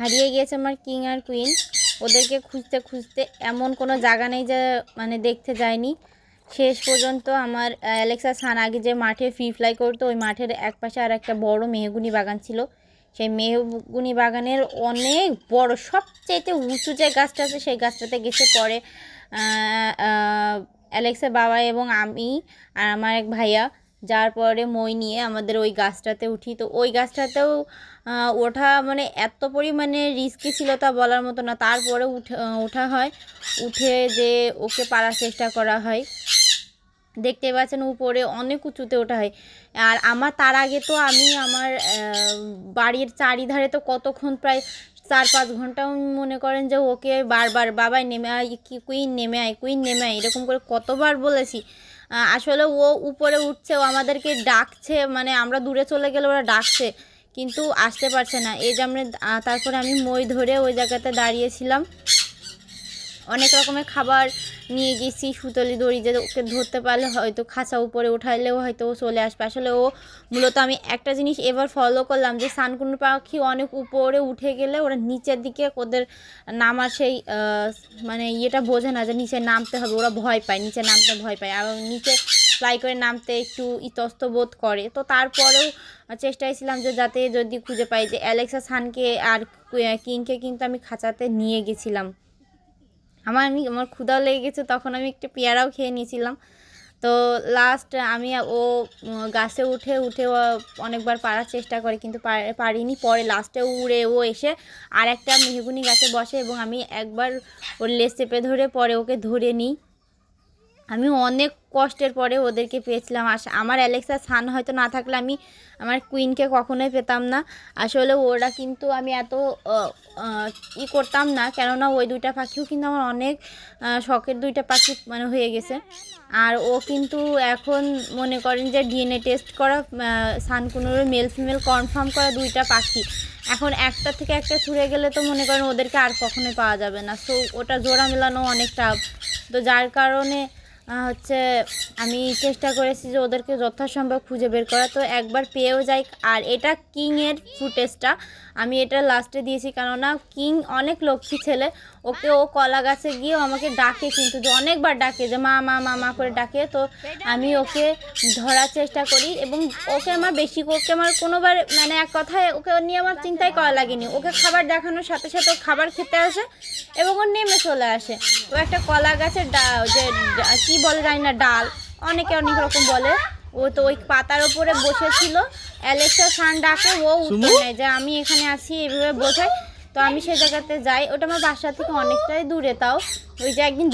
হারিয়ে গিয়েছে আমার কিং আর কুইন। ওদেরকে খুঁজতে খুঁজতে এমন কোনো জায়গা নেই যে মানে দেখতে যায়নি। শেষ পর্যন্ত আমার অ্যালেক্সা সান আগে যে মাঠে ফ্রি ফ্লাই করতো, ওই মাঠের এক পাশে আর একটা বড় মেহগুনি বাগান ছিল। সেই মেহগুনি বাগানের অনেক বড়, সবচাইতে উঁচু যে গাছটা আছে, সেই গাছটাতে গেছে পরে অ্যালেক্সের বাবা এবং আমি আর আমার এক ভাইয়া। যার পরে মই নিয়ে আমাদের ওই গাছটাতে উঠি। তো ওই গাছটাতেও ওঠা মানে এত পরিমাণে রিস্কি ছিল তা বলার মতো না। তারপরে উঠে ওঠা হয়। উঠে যে ওকে পারার চেষ্টা করা হয়। দেখতে পাচ্ছেন উপরে অনেক উঁচুতে ওঠা হয়। আর আমার, তার আগে তো আমি আমার বাড়ির চারিধারে তো কতক্ষণ প্রায় চার পাঁচ ঘণ্টা মনে করেন যে ওকে বারবার, বাবাই নেমে আয়, কি, কুইন নেমে আয়, কুইন নেমে আয়, এরকম করে কতবার বলেছি। আসলে ও উপরে উঠছে, ও আমাদেরকে ডাকছে মানে আমরা দূরে চলে গেলে ওরা ডাকছে, কিন্তু আসতে পারছে না। এই যে আমরা তারপরে আমি মই ধরে ওই জায়গাতে দাঁড়িয়েছিলাম। অনেক রকমের খাবার নিয়ে গেছি, সুতলি দড়ি যে ওকে ধরতে পারলে হয়তো খাঁচা উপরে উঠাইলেও হয়তো ও চলে আসবে। আসলে ও মূলত আমি একটা জিনিস এবার ফলো করলাম যে সানকুনু পাখি অনেক উপরে উঠে গেলে ওরা নিচের দিকে ওদের নামার সেই মানে ইয়েটা বোঝে না যে নিচে নামতে হবে, ওরা ভয় পায়, নিচে নামতে ভয় পায়। আর নিচে ফ্লাই করে নামতে একটু ইতস্ত বোধ করে। তো তারপরেও চেষ্টায় ছিলাম যে যাতে যদি খুঁজে পাই যে অ্যালেক্সা সানকে আর কিংকে কিন্তু আমি খাঁচাতে নিয়ে গেছিলাম। আমার আমি, আমার ক্ষুদাও লেগে গেছে, তখন আমি একটু পেয়ারাও খেয়ে নিয়েছিলাম। তো লাস্ট আমি ও গাছে উঠে উঠে অনেকবার পারার চেষ্টা করে, কিন্তু পারিনি। পরে লাস্টে উড়ে ও এসে আর একটা মেহগুনি গাছে বসে এবং আমি একবার ওর লেজ চেপে ধরে পরে ওকে ধরে নিই। আমি অনেক কষ্টের পরে ওদেরকে পেয়েছিলাম। আস আমার অ্যালেক্সা সান হয়তো না থাকলে আমি আমার কুইনকে কখনোই পেতাম না। আসলে ওরা কিন্তু আমি এত ই করতাম না। কেননা ওই দুইটা পাখিও কিন্তু আমার অনেক শখের দুইটা পাখি মানে হয়ে গেছে। আর ও কিন্তু এখন মনে করেন যে ডিএনএ টেস্ট করা সানকুনোর মেল ফিমেল কনফার্ম করা দুইটা পাখি। এখন একটা থেকে একটা ছুড়ে গেলে তো মনে করেন ওদেরকে আর কখনোই পাওয়া যাবে না। সো ওটা জোড়া মেলানো অনেক টাফ তো যার কারণে হচ্ছে আমি চেষ্টা করেছি যে ওদেরকে যথাসম্ভব খুঁজে বের করা, তো একবার পেয়েও যাই। আর এটা কিংয়ের ফুটেজটা, আমি এটা লাস্টে দিয়েছি, কেননা কিং অনেক লক্ষ্মী ছেলে, ওকে ও কলা গাছে গিয়ে আমাকে ডাকে কিন্তু, যে অনেকবার ডাকে, যে মা মা মা মা করে ডাকে, তো আমি ওকে ধরার চেষ্টা করি এবং ওকে আমার বেশি, ওকে আমার কোনোবার মানে এক কথায় ওকে নিয়ে আমার চিন্তাই করা লাগেনি। ওকে খাবার দেখানোর সাথে সাথে ও খাবার খেতে আসে এবং ও নেমে চলে আসে। ও একটা কলা গাছের ডা- যে কী বলে জানি না, ডাল। অনেকে অনেক রকম বলে। ও তো ওই পাতার ওপরে বসেছিল। অ্যালেক্সা সান ডাকে ও উঠে নেয় যে আমি এখানে আছি এইভাবে বোঝাই তো আমি সে জায়গাতে যাই। ওটা আমার বাসা থেকে অনেকটাই দূরে তাও। ওই যে একদিন